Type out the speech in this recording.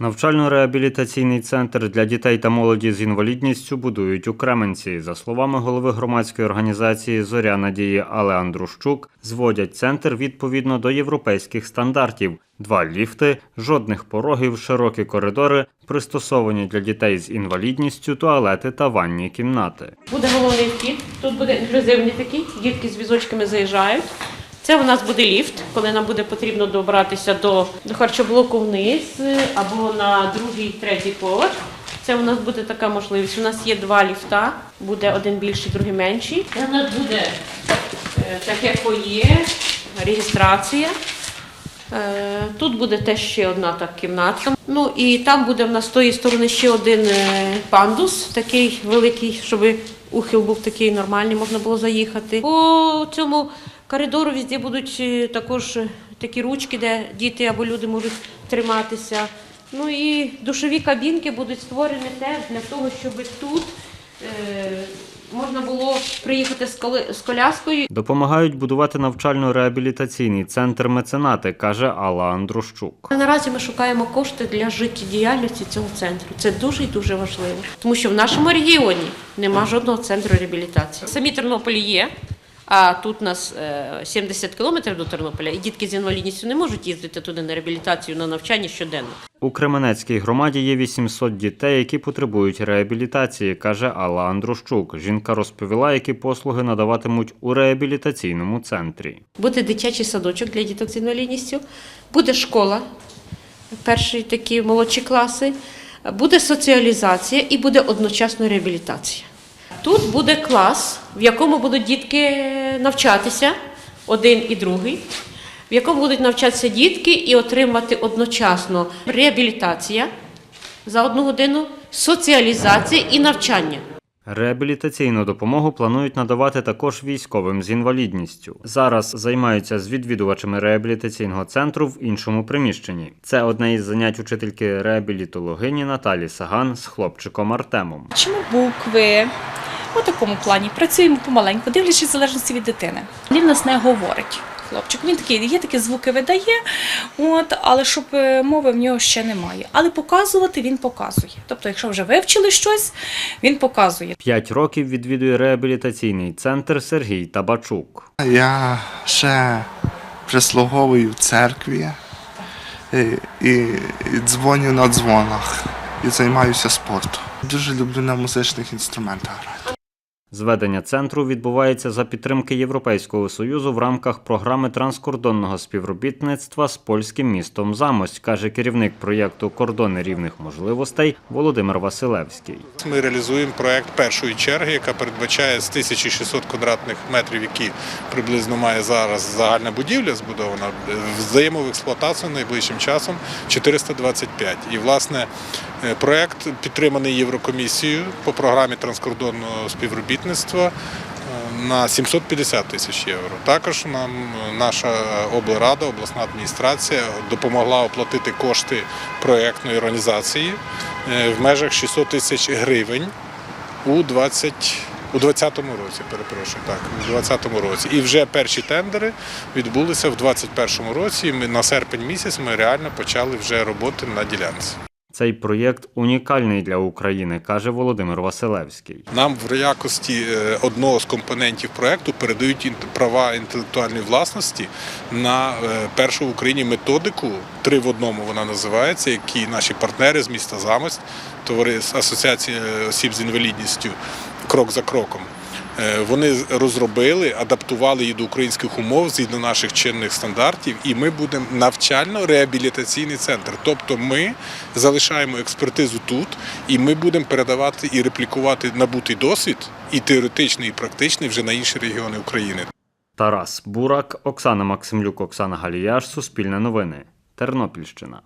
Навчально-реабілітаційний центр для дітей та молоді з інвалідністю будують у Кременці. За словами голови громадської організації Зоря Надії Але Андрущук, зводять центр відповідно до європейських стандартів: два ліфти, жодних порогів, широкі коридори, пристосовані для дітей з інвалідністю, туалети та ванні кімнати. Буде головний вхід, тут буде інклюзивний такий, дітки з візочками заїжджають. Це у нас буде ліфт, коли нам буде потрібно добратися до, до харчоблоку вниз або на другий, третій поверх. Це у нас буде така можливість. У нас є два ліфта, буде один більший, другий менший. Це у нас буде е, таке фоє, реєстрація. Е, Тут буде теж ще одна так кімнатка. Ну і там буде в нас з тої сторони ще один е, пандус, такий великий, щоб ухил був такий нормальний, можна було заїхати. По цьому коридору везде будуть е, також е, такі ручки, де діти або люди можуть триматися. Ну і душові кабінки будуть створені теж для того, щоб тут е, можна було приїхати з коли- з коляскою Допомагають будувати навчально-реабілітаційний центр меценати, каже Алла Андрущук. Наразі ми шукаємо кошти для життєдіяльності цього центру. Це дуже і дуже важливо, тому що в нашому регіоні нема жодного центру реабілітації. Самі Тернополі є. А тут у нас е, 70 кілометрів до Тернополя, і дітки з інвалідністю не можуть їздити туди на реабілітацію на навчання щоденно. У Кременецькій громаді є 800 дітей, які потребують реабілітації, каже Алла Андрущук. Жінка розповіла, які послуги надаватимуть у реабілітаційному центрі. Буде дитячий садочок для діток з інвалідністю, буде школа, перші такі молодші класи, буде соціалізація і буде одночасно реабілітація. Тут буде клас, в якому будуть дітки навчатися, один і другий, в якому будуть навчатися дітки і отримати одночасно реабілітація за одну годину, соціалізація і навчання. Реабілітаційну допомогу планують надавати також військовим з інвалідністю. Зараз займаються з відвідувачами реабілітаційного центру в іншому приміщенні. Це одне із занять учительки реабілітологині Наталі Саган з хлопчиком Артемом. Чому букви? У такому плані працюємо помаленьку, дивлячись залежності від дитини. Він нас не говорить. Хлопчик, він такий, є такі звуки видає, от, але щоб е, мови в нього ще немає. Але показувати він показує. Тобто, якщо вже вивчили щось, він показує. П'ять років відвідує реабілітаційний центр Сергій Табачук. Я ще прислуговую в церкві і, і, і дзвоню на дзвонах і займаюся спортом. Дуже люблю на музичних інструментах грати. Зведення центру відбувається за підтримки Європейського союзу в рамках програми транскордонного співробітництва з польським містом Замость, каже керівник проєкту Кордони рівних можливостей Володимир Василевський. Ми реалізуємо проект першої черги, яка передбачає з 1600 квадратних метрів, які приблизно має зараз загальна будівля збудована, взаємо в експлуатацію найближчим часом 425. І власне е, проект підтриманий Єврокомісією по програмі транскордонного співробітництва е, на 750 тисяч євро. Також нам е, наша облрада, обласна адміністрація допомогла оплатити кошти проєктної організації е, в межах 600 тисяч гривень у 20 у 20-му році, перепрошую, так, у 20-му році. І вже перші тендери відбулися в 21-му році. І ми на серпень місяць ми реально почали вже роботи на ділянці. Цей проєкт унікальний для України, каже Володимир Василевський. Нам в якості е, одного з компонентів проекту передають права інтелектуальної власності на е, першу в Україні методику три в одному вона називається, які наші партнери з міста Замость, товарис Асоціація осіб з інвалідністю крок за кроком. Е, Вони розробили, адаптували її до українських умов згідно наших чинних стандартів, і ми будемо навчально-реабілітаційний центр. Тобто ми залишаємо експертизу тут, і ми будемо передавати і реплікувати набутий досвід, і теоретичний, і практичний вже на інші регіони України. Тарас Бурак, Оксана Максимлюк, Оксана Галіяш, Суспільне новини, Тернопільщина.